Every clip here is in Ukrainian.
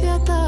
свята.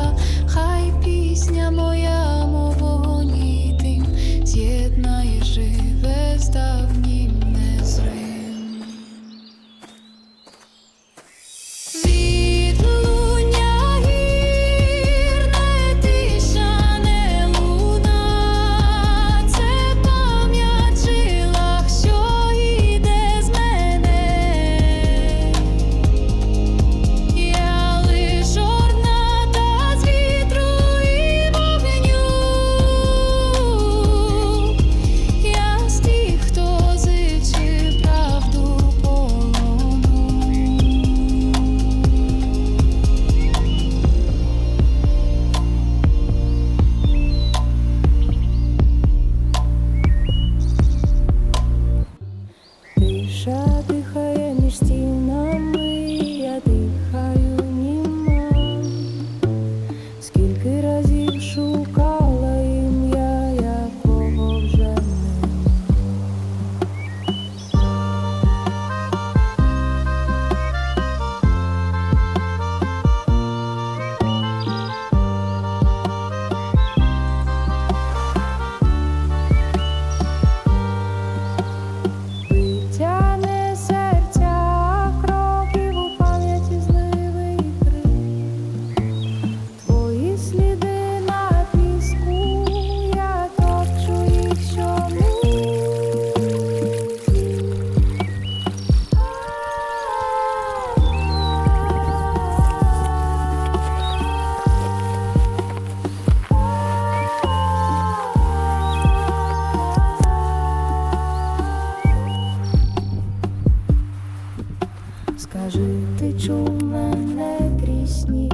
Мене крізь сніг,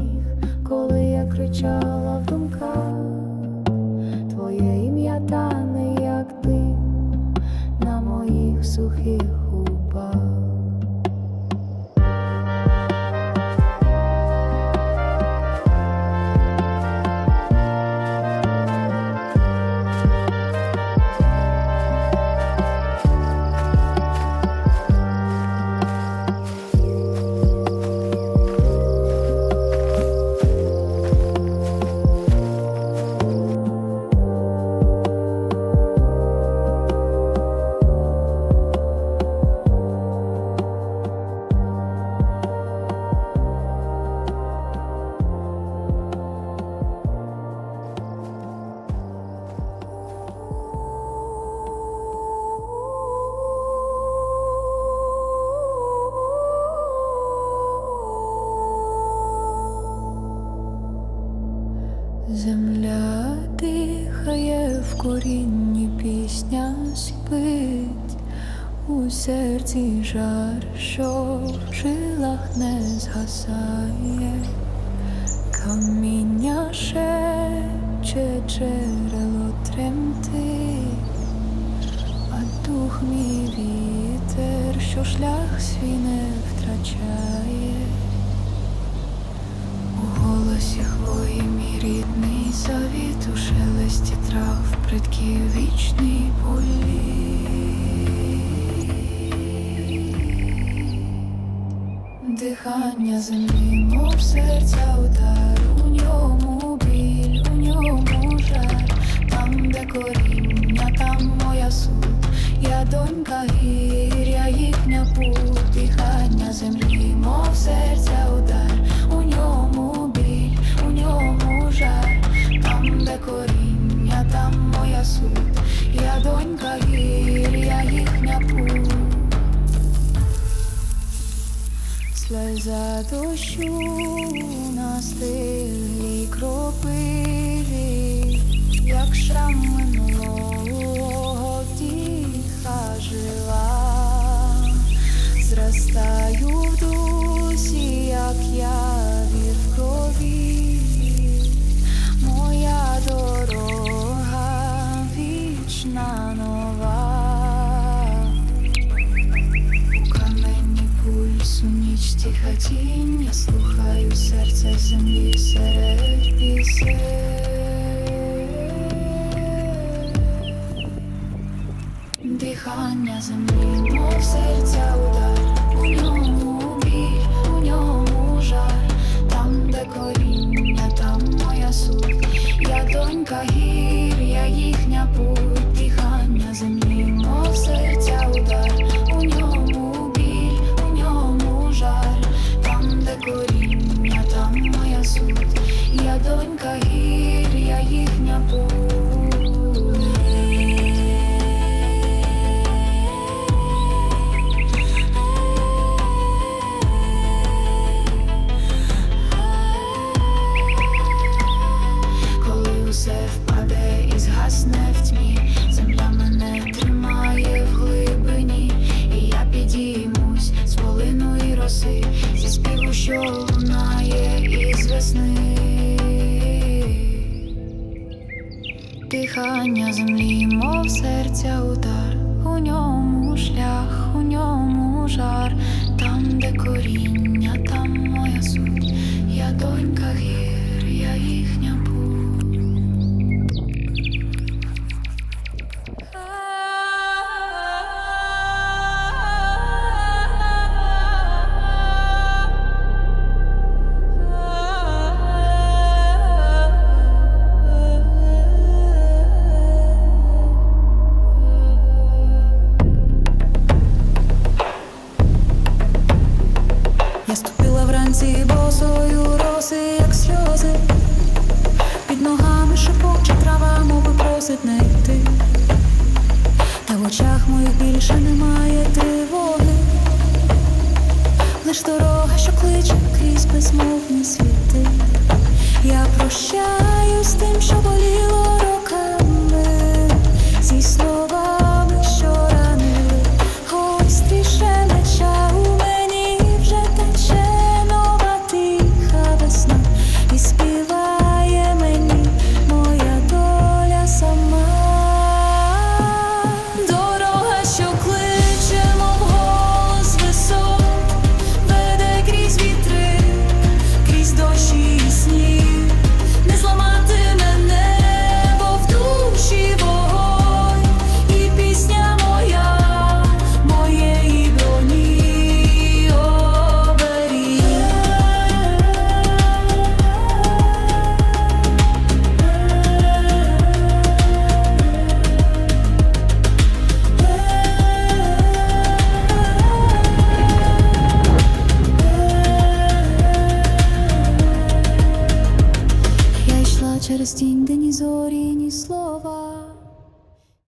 коли я кричала корінні пісня спить, у серці жар, що в жилах не згасає, каміння шепче, джерело тремтить, а дух мій вітер, що шлях свій не втрачає. У голосі хвої мій рідний завіт, у шелесті трав, предків вічний полі. Дихання землі, мов серця удар, у ньому біль, у ньому жар, там, де коріння, там моя суть, я донька гіря, Слеза дощу на стилі кропиві, як шрам минулого діха жила, зростаю в дусі, як явір в крові, моя дорога вічна нова. Пульсу ніч тиха тінь, я слухаю серце землі серед пісень. Дихання землі, мов серця моя суть, я донька гір, я їхня Коли я донька шепоче трава, мови просить не йти. Та в очах моїх більше немає тривоги. Лиш дорога, що кличе крізь безмовні світи. Я прощаюсь з тим, що боліло роками, зі словами,